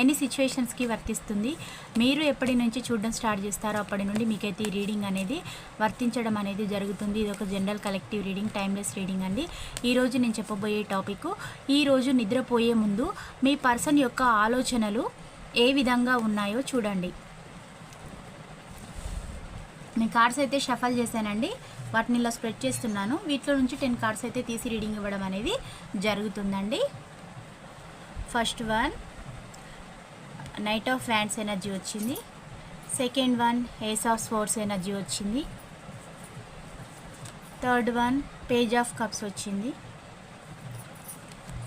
ఎన్ని సిచ్యువేషన్స్కి వర్తిస్తుంది? మీరు ఎప్పటి నుంచి చూడడం స్టార్ట్ చేస్తారో అప్పటి నుండి మీకైతే ఈ రీడింగ్ అనేది వర్తించడం అనేది జరుగుతుంది. ఇది ఒక general collective reading timeless reading అండి. ఈరోజు నేను చెప్పబోయే టాపిక్ ఈరోజు నిద్రపోయే ముందు మీ పర్సన్ యొక్క ఆలోచనలు ఏ విధంగా ఉన్నాయో చూడండి. నేను కార్డ్స్ అయితే షఫల్ చేశానండి. వాటిని ఇలా స్ప్రెడ్ చేస్తున్నాను. వీటిలో నుంచి టెన్ కార్డ్స్ అయితే తీసి రీడింగ్ ఇవ్వడం అనేది జరుగుతుందండి. First one knight of fans energy వచ్చింది. Second one ace of sports energy వచ్చింది. Third one page of cups వచ్చింది.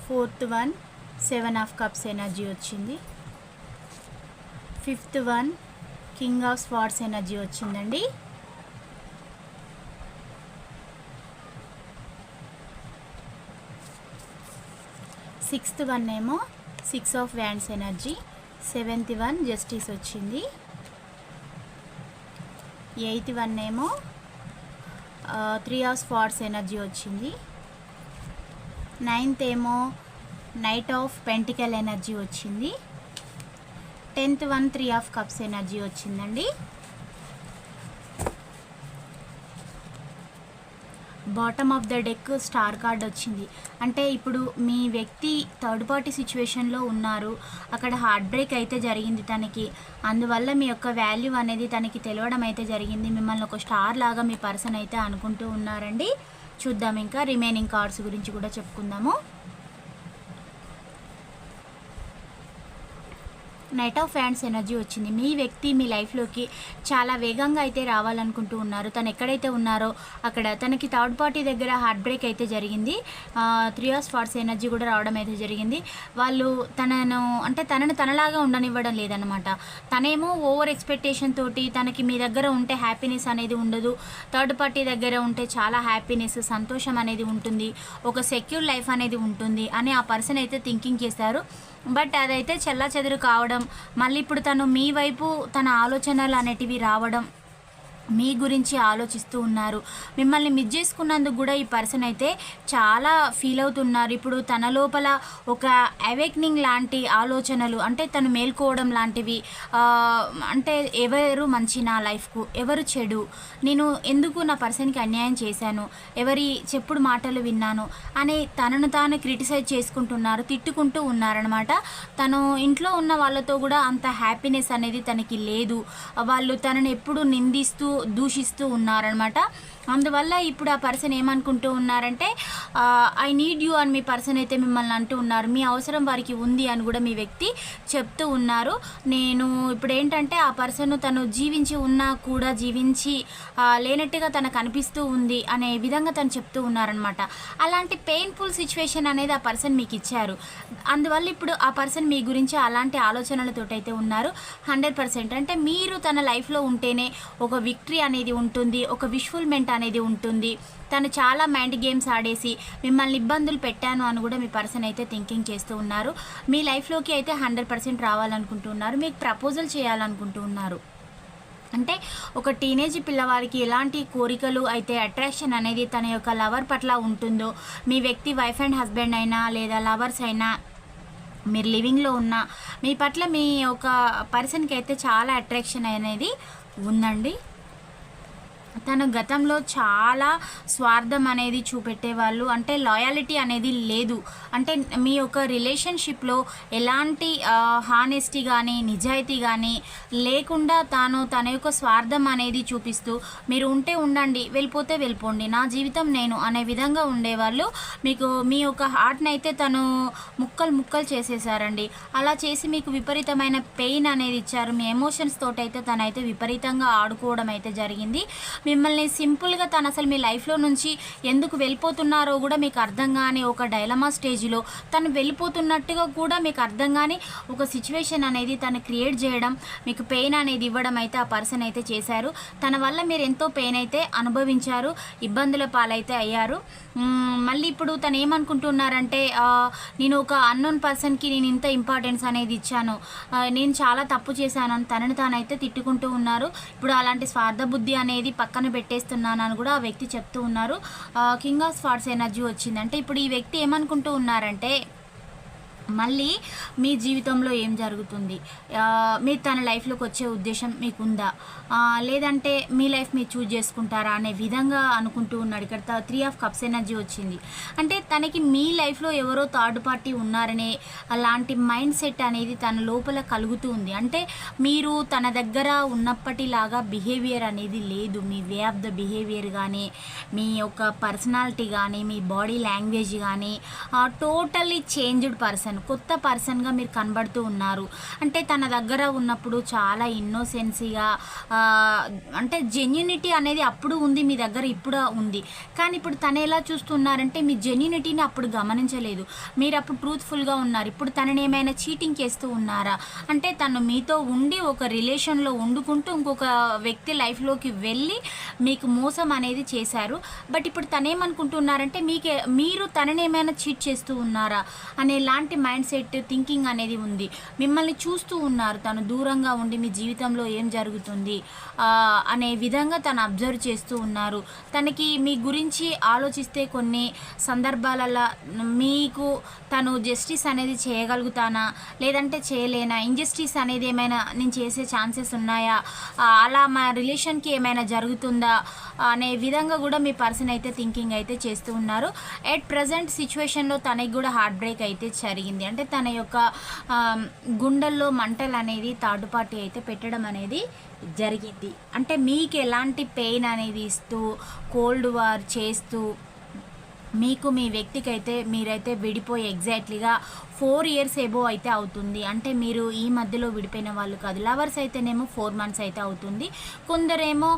Fourth one seven of cups energy వచ్చింది. Fifth one king of swords energy వచ్చిందండి. సిక్స్త్ వన్ ఏమో six of wands energy seventh one justice వచ్చింది. Eighth one ఏమో three of spots energy వచ్చింది. Ninth ఏమో knight of pentacle energy వచ్చింది. Tenth one three of cups energy వచ్చిందండి. Bottom of the deck star card వచ్చింది. అంటే ఇప్పుడు మీ వ్యక్తి థర్డ్ పార్టీ సిచ్యువేషన్లో ఉన్నారు. అక్కడ హార్ట్ బ్రేక్ అయితే జరిగింది తనకి. అందువల్ల మీ యొక్క వాల్యూ అనేది తనకి తెలియడం అయితే జరిగింది. మిమ్మల్ని ఒక స్టార్ లాగా మీ పర్సన్ అయితే అనుకుంటూ ఉన్నారండి. చూద్దాం ఇంకా రిమైనింగ్ కార్డ్స్ గురించి కూడా చెప్పుకుందాము. నైట్ ఆఫ్ హ్యాండ్స్ ఎనర్జీ వచ్చింది. మీ వ్యక్తి మీ లైఫ్లోకి చాలా వేగంగా అయితే రావాలనుకుంటూ ఉన్నారు. తను ఎక్కడైతే ఉన్నారో అక్కడ తనకి థర్డ్ పార్టీ దగ్గర హార్ట్ బ్రేక్ అయితే జరిగింది. త్రీ ఆఫ్ స్పాట్స్ ఎనర్జీ కూడా రావడం అయితే జరిగింది. వాళ్ళు తనను అంటే తనను తనలాగా ఉండనివ్వడం లేదనమాట తనేమో ఓవర్ ఎక్స్పెక్టేషన్ తోటి తనకి మీ దగ్గర ఉంటే హ్యాపీనెస్ అనేది ఉండదు. థర్డ్ పార్టీ దగ్గర ఉంటే చాలా హ్యాపీనెస్ సంతోషం అనేది ఉంటుంది. ఒక సెక్యూర్ లైఫ్ అనేది ఉంటుంది అని ఆ పర్సన్ అయితే థింకింగ్ చేశారు. బట్ అదైతే చెల్లా చెదురు కావడం మళ్ళీ ఇప్పుడు తను మీ వైపు తన ఆలోచనలు అనేటివి రావడం మీ గురించి ఆలోచిస్తూ ఉన్నారు. మిమ్మల్ని మిస్ చేసుకున్నందుకు కూడా ఈ పర్సన్ అయితే చాలా ఫీల్ అవుతున్నారు. ఇప్పుడు తన లోపల ఒక అవేక్నింగ్ లాంటి ఆలోచనలు అంటే తను మేల్కోవడం లాంటివి అంటే ఎవరు మంచి నా లైఫ్కు ఎవరు చెడు నేను ఎందుకు నా పర్సన్కి అన్యాయం చేశాను ఎవరి చెప్పుడు మాటలు విన్నాను అని తనను తాను క్రిటిసైజ్ చేసుకుంటున్నారు తిట్టుకుంటూ ఉన్నారనమాట తను ఇంట్లో ఉన్న వాళ్ళతో కూడా అంత హ్యాపీనెస్ అనేది తనకి లేదు. వాళ్ళు తనని ఎప్పుడు నిందిస్తూ దూషిస్తూ ఉన్నారనమాట అందువల్ల ఇప్పుడు ఆ పర్సన్ ఏమనుకుంటూ ఉన్నారంటే ఐ నీడ్ యూ అని మీ పర్సన్ అయితే మిమ్మల్ని అంటూ ఉన్నారు. మీ అవసరం వారికి ఉంది అని కూడా మీ వ్యక్తి చెప్తూ ఉన్నారు. నేను ఇప్పుడు ఏంటంటే ఆ పర్సన్ తను జీవించి ఉన్నా కూడా జీవించి లేనట్టుగా తనకు అనిపిస్తూ ఉంది అనే విధంగా తను చెప్తూ ఉన్నారనమాట అలాంటి పెయిన్ఫుల్ సిచ్యువేషన్ అనేది ఆ పర్సన్ మీకు ఇచ్చారు. అందువల్ల ఇప్పుడు ఆ పర్సన్ మీ గురించి అలాంటి ఆలోచనలతో అయితే ఉన్నారు. Hundred percent. అంటే మీరు తన లైఫ్లో ఉంటేనే ఒక విక్టరీ అనేది ఉంటుంది ఒక విష్ఫుల్మెంట్ అనేది ఉంటుంది. తను చాలా మైండ్ గేమ్స్ ఆడేసి మిమ్మల్ని ఇబ్బందులు పెట్టాను అని కూడా మీ పర్సన్ అయితే థింకింగ్ చేస్తూ ఉన్నారు. మీ లైఫ్లోకి అయితే హండ్రెడ్ పర్సెంట్ రావాలనుకుంటున్నారు మీకు ప్రపోజల్ చేయాలనుకుంటూ ఉన్నారు. అంటే ఒక టీనేజ్ పిల్లవారికి ఎలాంటి కోరికలు అయితే అట్రాక్షన్ అనేది తన యొక్క లవర్ పట్ల ఉంటుందో మీ వ్యక్తి వైఫ్ అండ్ హస్బెండ్ అయినా లేదా లవర్స్ అయినా మీరు లివింగ్లో ఉన్న మీ పట్ల మీ ఒక పర్సన్కి అయితే చాలా అట్రాక్షన్ అనేది ఉందండి. తను గతంలో చాలా స్వార్థం అనేది చూపెట్టేవాళ్ళు. అంటే లాయాలిటీ అనేది లేదు. అంటే మీ యొక్క రిలేషన్షిప్లో ఎలాంటి హానెస్టీ కానీ నిజాయితీ కానీ లేకుండా తాను తన యొక్క స్వార్థం అనేది చూపిస్తూ మీరు ఉంటే ఉండండి వెళ్ళిపోతే వెళ్ళిపోండి నా జీవితం నేను అనే విధంగా ఉండేవాళ్ళు. మీకు మీ యొక్క హార్ట్ని అయితే తను ముక్కలు ముక్కలు చేసేసారండి. అలా చేసి మీకు విపరీతమైన పెయిన్ అనేది ఇచ్చారు. మీ ఎమోషన్స్ తోటైతే తనైతే విపరీతంగా ఆడుకోవడం అయితే జరిగింది. మిమ్మల్ని సింపుల్గా తను అసలు మీ లైఫ్లో నుంచి ఎందుకు వెళ్ళిపోతున్నారో కూడా మీకు అర్థం కాని ఒక డైలమా స్టేజ్లో తను వెళ్ళిపోతున్నట్టుగా కూడా మీకు అర్థం కాని ఒక సిచ్యువేషన్ అనేది తను క్రియేట్ చేయడం మీకు పెయిన్ అనేది ఇవ్వడం అయితే ఆ పర్సన్ అయితే చేశారు. తన వల్ల మీరు ఎంతో పెయిన్ అయితే అనుభవించారు ఇబ్బందుల పాలైతే అయ్యారు. మళ్ళీ ఇప్పుడు తను ఏమనుకుంటున్నారంటే నేను ఒక అన్నోన్ పర్సన్కి నేను ఇంత ఇంపార్టెన్స్ అనేది ఇచ్చాను. నేను చాలా తప్పు చేశాను అని తనని తానైతే తిట్టుకుంటూ ఉన్నారు. ఇప్పుడు అలాంటి స్వార్థ బుద్ధి అనేది పక్కన పెట్టేస్తున్నాను అని కూడా ఆ వ్యక్తి చెప్తూ ఉన్నారు. కింగ్ ఆఫ్ స్పాట్స్ ఎనర్జీ వచ్చిందంటే ఇప్పుడు ఈ వ్యక్తి ఏమనుకుంటూ ఉన్నారంటే మళ్ళీ మీ జీవితంలో ఏం జరుగుతుంది? మీరు తన లైఫ్లోకి వచ్చే ఉద్దేశం మీకుందా? లేదంటే మీ లైఫ్ మీరు చూజ్ చేసుకుంటారా అనే విధంగా అనుకుంటూ ఉన్నాడు. ఇక్కడ త్రీ ఆఫ్ కప్స్ ఎనర్జీ వచ్చింది. అంటే తనకి మీ లైఫ్లో ఎవరో థర్డ్ పార్టీ ఉన్నారనే అలాంటి మైండ్ సెట్ అనేది తన లోపల కలుగుతూ ఉంది. అంటే మీరు తన దగ్గర ఉన్నప్పటిలాగా బిహేవియర్ అనేది లేదు. మీ వే ఆఫ్ ద బిహేవియర్ కానీ మీ యొక్క పర్సనాలిటీ కానీ మీ బాడీ లాంగ్వేజ్ కానీ టోటల్లీ చేంజ్డ్ పర్సన్ కొత్త పర్సన్గా మీరు కనబడుతూ ఉన్నారు. అంటే తన దగ్గర ఉన్నప్పుడు చాలా ఇన్నోసెన్సీగా అంటే జెన్యునిటీ అనేది అప్పుడు ఉంది మీ దగ్గర ఇప్పుడు ఉంది. కానీ ఇప్పుడు తను ఎలా చూస్తున్నారంటే మీ జెన్యునిటీని అప్పుడు గమనించలేదు. మీరు అప్పుడు ట్రూత్ఫుల్గా ఉన్నారు. ఇప్పుడు తనని ఏమైనా చీటింగ్ చేస్తూ ఉన్నారా? అంటే తను మీతో ఉండి ఒక రిలేషన్లో వండుకుంటూ ఇంకొక వ్యక్తి లైఫ్లోకి వెళ్ళి మీకు మోసం అనేది చేశారు. బట్ ఇప్పుడు తనేమనుకుంటున్నారంటే మీకే మీరు తనని ఏమైనా చీట్ చేస్తూ ఉన్నారా? అనే లాంటి మైండ్ సెట్ థింకింగ్ అనేది ఉంది. మిమ్మల్ని చూస్తూ ఉన్నారు. తను దూరంగా ఉండి మీ జీవితంలో ఏం జరుగుతుంది అనే విధంగా తను అబ్జర్వ్ చేస్తూ ఉన్నారు. తనకి మీ గురించి ఆలోచిస్తే కొన్ని సందర్భాలలో మీకు తను జస్టిస్ అనేది చేయగలుగుతానా? లేదంటే చేయలేనా? ఇంజస్టిస్ అనేది ఏమైనా నేను చేసే ఛాన్సెస్ ఉన్నాయా? అలా మా రిలేషన్కి ఏమైనా జరుగుతుందా? అనే విధంగా కూడా మీ పర్సన్ అయితే థింకింగ్ అయితే చేస్తూ ఉన్నారు. ఎట్ ప్రజెంట్ సిచ్యువేషన్లో తనకి కూడా హార్ట్ బ్రేక్ అయితే జరిగింది. అంటే తన యొక్క గుండెల్లో మంటలు అనేది థర్డ్ పార్టీ అయితే పెట్టడం అనేది జరిగింది. అంటే మీకు ఎలాంటి పెయిన్ అనేది ఇస్తూ కోల్డ్ వార్ చేస్తూ మీకు మీ వ్యక్తికి అయితే మీరైతే విడిపోయి ఎగ్జాక్ట్లీగా ఫోర్ ఇయర్స్ ఎబో అయితే అవుతుంది. అంటే మీరు ఈ మధ్యలో విడిపోయిన వాళ్ళు కాదు. లవర్స్ అయితేనేమో ఫోర్ మంత్స్ అయితే అవుతుంది. కొందరేమో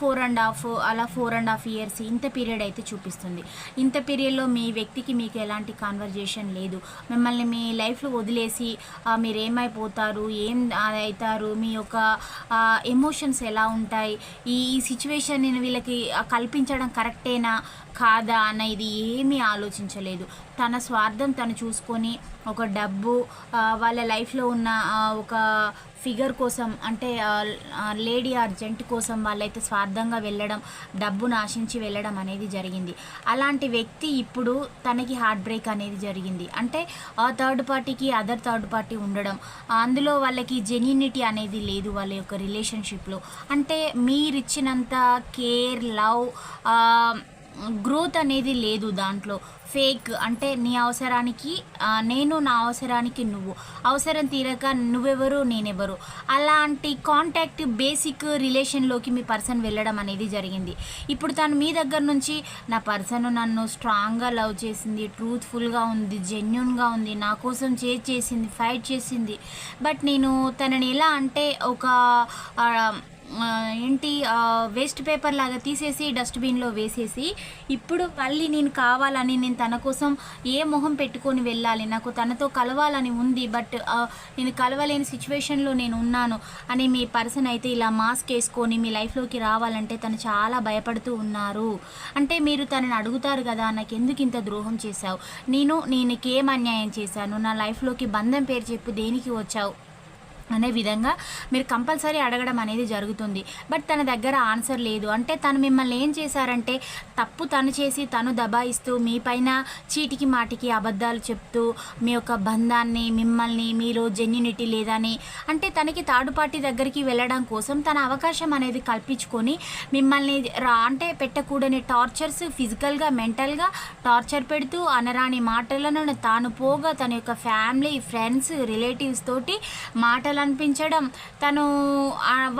ఫోర్ అండ్ హాఫ్ అలా ఫోర్ అండ్ హాఫ్ ఇయర్స్ ఇంత పీరియడ్ అయితే చూపిస్తుంది. ఇంత పీరియడ్లో మీ వ్యక్తికి మీకు ఎలాంటి కాన్వర్జేషన్ లేదు. మిమ్మల్ని మీ లైఫ్లో వదిలేసి మీరు ఏమైపోతారు ఏం అవుతారు? మీ యొక్క ఎమోషన్స్ ఎలా ఉంటాయి? ఈ ఈ సిచ్యువేషన్ నేను వీళ్ళకి కల్పించడం కరెక్టేనా? కాదా? అనేది ఏమీ ఆలోచించలేదు. తన స్వార్థం తను చూసుకొని ఒక డబ్బు వాళ్ళ లైఫ్లో ఉన్న ఒక ఫిగర్ కోసం అంటే లేడీ ఆర్ జెంట్ కోసం వాళ్ళైతే స్వార్థంగా వెళ్ళడం డబ్బును ఆశించి వెళ్ళడం అనేది జరిగింది. అలాంటి వ్యక్తి ఇప్పుడు తనకి హార్ట్ బ్రేక్ అనేది జరిగింది. అంటే ఆ థర్డ్ పార్టీకి అదర్ థర్డ్ పార్టీ ఉండడం అందులో వాళ్ళకి జెన్యునిటీ అనేది లేదు వాళ్ళ యొక్క రిలేషన్షిప్లో అంటే మీరు ఇచ్చినంత కేర్ లవ్ గ్రోత్ అనేది లేదు దాంట్లో. ఫేక్ అంటే నీ అవసరానికి నేను నా అవసరానికి నువ్వు. అవసరం తీరక నువ్వెవరు నేనెవరు. అలాంటి కాంటాక్ట్ బేసిక్ రిలేషన్లోకి మీ పర్సన్ వెళ్ళడం అనేది జరిగింది. ఇప్పుడు తను మీ దగ్గర నుంచి నా పర్సన్ నన్ను స్ట్రాంగ్గా లవ్ చేసింది ట్రూత్ఫుల్గా ఉంది జెన్యున్గా ఉంది నా కోసం చేజ్ చేసింది ఫైట్ చేసింది. బట్ నేను తనని ఎలా అంటే ఒక ఏంటి వేస్ట్ పేపర్ లాగా తీసేసి డస్ట్బిన్లో వేసేసి ఇప్పుడు మళ్ళీ నేను కావాలని నేను తన కోసం ఏ మొహం పెట్టుకొని వెళ్ళాలి నాకు తనతో కలవాలని ఉంది బట్ నేను కలవలేని సిచ్యువేషన్లో నేను ఉన్నాను అని మీ పర్సన్ అయితే ఇలా మాస్క్ వేసుకొని మీ లైఫ్లోకి రావాలంటే తను చాలా భయపడుతూ ఉన్నారు. అంటే మీరు తనని అడుగుతారు కదా నాకు ఎందుకు ఇంత ద్రోహం చేశావు? నేను నేనుకేం అన్యాయం చేశాను? నా లైఫ్లోకి బంధం పేరు చెప్పు దేనికి వచ్చావు? అనే విధంగా మీరు కంపల్సరీ అడగడం అనేది జరుగుతుంది. బట్ తన దగ్గర ఆన్సర్ లేదు. అంటే తను మిమ్మల్ని ఏం చేశారంటే తప్పు తను చేసి తను దబాయిస్తూ మీ పైన చీటికి మాటికి అబద్ధాలు చెప్తూ మీ యొక్క బంధాన్ని మిమ్మల్ని మీలో జెన్యునిటీ లేదని అంటే తనకి థర్డ్ పార్టీ దగ్గరికి వెళ్ళడం కోసం తన అవకాశం అనేది కల్పించుకొని మిమ్మల్ని రా అంటే పెట్టకూడని టార్చర్స్ ఫిజికల్గా మెంటల్గా టార్చర్ పెడుతూ అనరాని మాటలను తాను పోగా తన యొక్క ఫ్యామిలీ ఫ్రెండ్స్ రిలేటివ్స్ తోటి మాటలు చేయాలనిపించడం తను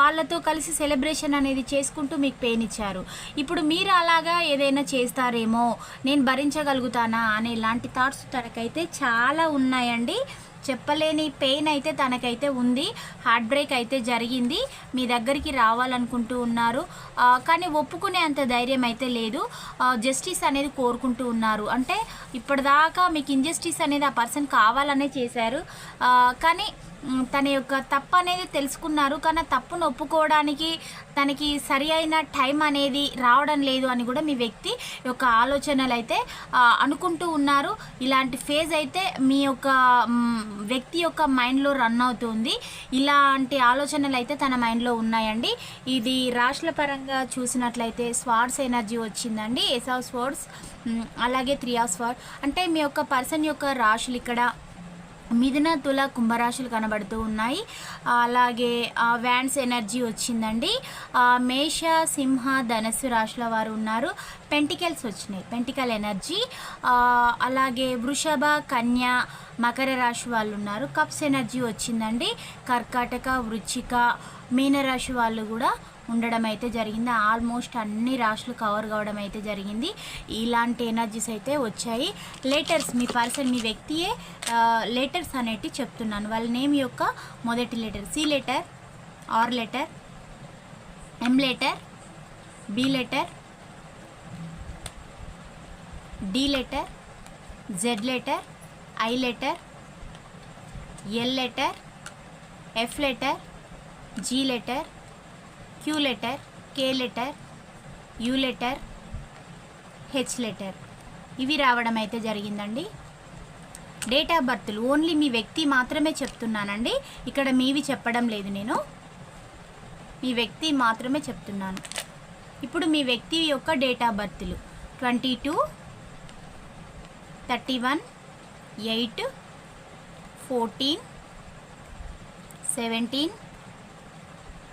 వాళ్ళతో కలిసి సెలబ్రేషన్ అనేది చేసుకుంటూ మీకు పెయిన్ ఇచ్చారు ఇప్పుడు మీరు అలాగా ఏదైనా చేస్తారేమో నేను భరించగలుగుతానా అనే ఇలాంటి థాట్స్ తనకైతే చాలా ఉన్నాయండి. చెప్పలేని పెయిన్ అయితే తనకైతే ఉంది. హార్ట్ బ్రేక్ అయితే జరిగింది. మీ దగ్గరికి రావాలనుకుంటూ ఉన్నారు. కానీ ఒప్పుకునే అంత ధైర్యం అయితే లేదు. జస్టిస్ అనేది కోరుకుంటూ ఉన్నారు. అంటే ఇప్పటిదాకా మీకు ఇంజస్టిస్ అనేది ఆ పర్సన్ కావాలనే చేశారు. కానీ తన యొక్క తప్పు అనేది తెలుసుకున్నారు కానీ తప్పును ఒప్పుకోవడానికి తనకి సరి అయిన టైం అనేది రావడం లేదు అని కూడా మీ వ్యక్తి యొక్క ఆలోచనలు అయితే అనుకుంటూ ఉన్నారు. ఇలాంటి ఫేజ్ అయితే మీ యొక్క వ్యక్తి యొక్క మైండ్లో రన్ అవుతుంది. ఇలాంటి ఆలోచనలు అయితే తన మైండ్లో ఉన్నాయండి. ఇది రాశుల పరంగా చూసినట్లయితే స్వార్డ్స్ ఎనర్జీ వచ్చిందండి. ఎస్ ఆఫ్ స్వార్డ్స్ అలాగే త్రీ ఆఫ్ స్వార్డ్ అంటే మీ యొక్క పర్సన్ యొక్క రాశులు ఇక్కడ మిథున తుల కుంభరాశులు కనబడుతూ ఉన్నాయి. అలాగే వ్యాన్స్ ఎనర్జీ వచ్చిందండి. మేష సింహ ధనస్సు రాశుల వారు ఉన్నారు. పెంటికల్స్ వచ్చినాయి. Pentacle energy. అలాగే వృషభ కన్య మకర రాశి వాళ్ళు ఉన్నారు. కప్స్ ఎనర్జీ వచ్చిందండి. కర్కాటక వృచ్చిక మీనరాశి వాళ్ళు కూడా ఉండడం అయితే జరిగింది. ఆల్మోస్ట్ అన్ని రాశులు కవర్ కావడం అయితే జరిగింది. ఇలాంటి ఎనర్జీస్ అయితే వచ్చాయి. లెటర్స్ మీ పర్సన్ మీ వ్యక్తియే లెటర్స్ అనేటివి చెప్తున్నాను. వాళ్ళ నేమ్ యొక్క మొదటి letter C letter R letter M letter B letter D letter Z letter I letter L letter F letter G letter Q letter K letter U letter H letter. ఇవి రావడం అయితే జరిగిందండి. Date of బర్త్లు only మీ వ్యక్తి మాత్రమే చెప్తున్నానండి. ఇక్కడ మీవి చెప్పడం లేదు నేను. మీ వ్యక్తి మాత్రమే చెప్తున్నాను. ఇప్పుడు మీ వ్యక్తి యొక్క date of బర్త్లు twenty two thirty one eight fourteen seventeen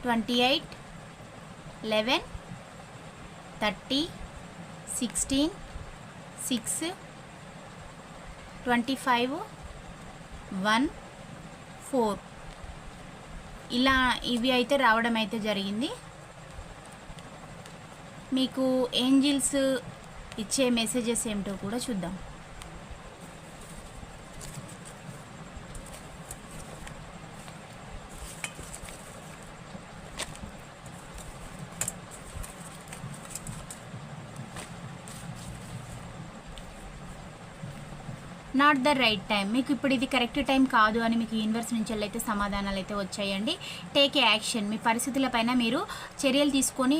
twenty eight eleven thirty sixteen six twenty five one four ఇలా ఇవి అయితే రావడం అయితే జరిగింది. మీకు ఏంజిల్స్ ఇచ్చే మెసేజెస్ ఏమిటో కూడా చూద్దాం. నాట్ ద రైట్ టైం మీకు ఇప్పుడు ఇది కరెక్ట్ టైం కాదు అని మీకు యూనివర్స్ నుంచి అయితే సమాధానాలు అయితే వచ్చాయండి. టేక్ యాక్షన్ మీ పరిస్థితులపైన మీరు చర్యలు తీసుకొని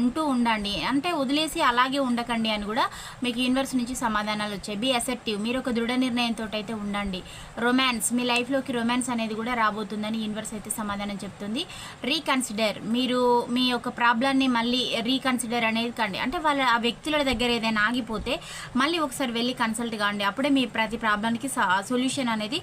ఉంటూ ఉండండి. అంటే వదిలేసి అలాగే ఉండకండి అని కూడా మీకు యూనివర్స్ నుంచి సమాధానాలు వచ్చాయి. బీ అసెప్టివ్ మీరు ఒక దృఢ నిర్ణయంతో అయితే ఉండండి. రొమాన్స్ మీ లైఫ్లోకి రొమాన్స్ అనేది కూడా రాబోతుందని యూనివర్స్ అయితే సమాధానం చెప్తుంది. రీకన్సిడర్ మీరు మీ యొక్క ప్రాబ్లమ్ని మళ్ళీ రీకన్సిడర్ అనేది కండి. అంటే వాళ్ళ ఆ వ్యక్తుల దగ్గర ఏదైనా ఆగిపోతే మళ్ళీ ఒకసారి వెళ్ళి కన్సల్ట్ కాండి. అప్పుడే మీ ప్రతి ప్రాబ్లంకి సొల్యూషన్ అనేది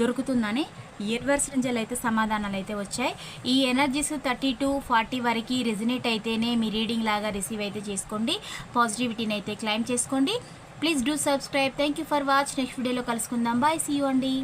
దొరుకుతుందని యూనివర్స్ నుంచి అయితే సమాధానాలు అయితే వచ్చాయి. ఈ ఎనర్జీస్ థర్టీ టు ఫార్టీ వరకు రెజినేట్ అయితేనే మీ రీడింగ్ లాగా రిసీవ్ అయితే చేసుకోండి. పాజిటివిటీని అయితే క్లైమ్ చేసుకోండి. Please do subscribe thank you for watch next వీడియోలో కలుసుకుందాం. బాయ్ సీ యూ అండి.